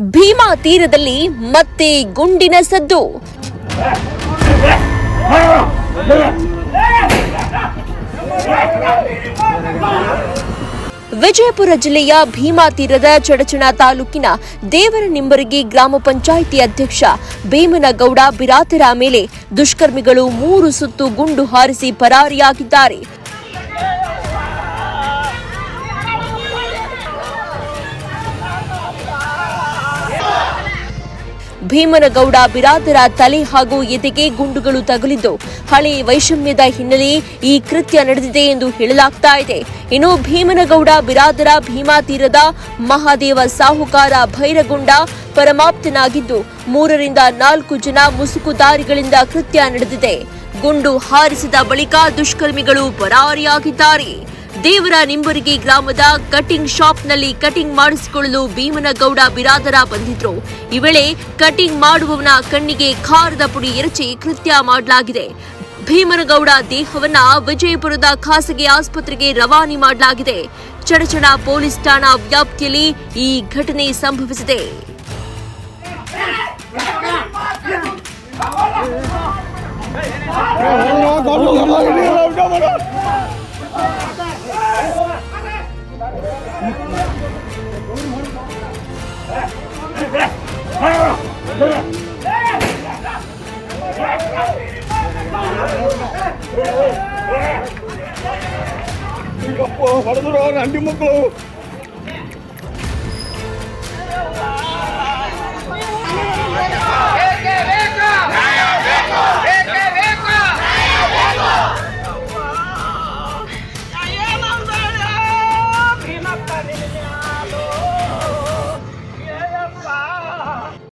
ಭೀಮಾ ತೀರದಲ್ಲಿ ಮತ್ತೆ ಗುಂಡಿನ ಸದ್ದು. ವಿಜಯಪುರ ಜಿಲ್ಲೆಯ ಭೀಮಾ ತೀರದ ಚಡಚಣ ತಾಲೂಕಿನ ದೇವರ ನಿಂಬರಗಿ ಗ್ರಾಮ ಪಂಚಾಯಿತಿ ಅಧ್ಯಕ್ಷ ಭೀಮನಗೌಡ ಬಿರಾತರ ಮೇಲೆ ದುಷ್ಕರ್ಮಿಗಳು ಮೂರು ಸುತ್ತು ಗುಂಡು ಹಾರಿಸಿ ಪರಾರಿಯಾಗಿದ್ದಾರೆ. ಭೀಮನಗೌಡ ಬಿರಾದರ ತಲೆ ಹಾಗೂ ಎದೆಗೆ ಗುಂಡುಗಳು ತಗುಲಿದ್ದು ಹಳೆ ವೈಷಮ್ಯದ ಹಿನ್ನೆಲೆ ಈ ಕೃತ್ಯ ನಡೆದಿದೆ ಎಂದು ಹೇಳಲಾಗ್ತಾ ಇದೆ. ಇನ್ನು ಭೀಮನಗೌಡ ಬಿರಾದರ ಭೀಮಾ ತೀರದ ಮಹಾದೇವ ಸಾಹುಕಾರ ಭೈರಗೊಂಡ ಪರಮಾಪ್ತನಾಗಿದ್ದು ಮೂರರಿಂದ ನಾಲ್ಕು ಜನ ಮುಸುಕುದಾರಿಗಳಿಂದ ಕೃತ್ಯ ನಡೆದಿದೆ. ಗುಂಡು ಹಾರಿಸಿದ ಬಳಿಕ ದುಷ್ಕರ್ಮಿಗಳು ಪರಾರಿಯಾಗಿದ್ದಾರೆ. ದೇವರ ನಿಂಬರಿಗೆ ಗ್ರಾಮದ ಕಟಿಂಗ್ ಶಾಪ್ನಲ್ಲಿ ಕಟಿಂಗ್ ಮಾಡಿಸಿಕೊಳ್ಳಲು ಭೀಮನಗೌಡ ಬಿರಾದರ ಬಂದಿದ್ರು ಈ ವೇಳೆ ಕಟಿಂಗ್ ಮಾಡುವವನ ಕಣ್ಣಿಗೆ ಖಾರದ ಪುಡಿ ಎರಚಿ ಕೃತ್ಯ ಮಾಡಲಾಗಿದೆ ಭೀಮನಗೌಡ ದೇಹವನ್ನ ವಿಜಯಪುರದ ಖಾಸಗಿ ಆಸ್ಪತ್ರೆಗೆ ರವಾನೆ ಮಾಡಲಾಗಿದೆ ಚಡಚಣ ಪೊಲೀಸ್ ಠಾಣಾ ವ್ಯಾಪ್ತಿಯಲ್ಲಿ ಈ ಘಟನೆ ಸಂಭವಿಸಿದೆ వడదురా అండి ముక్కలు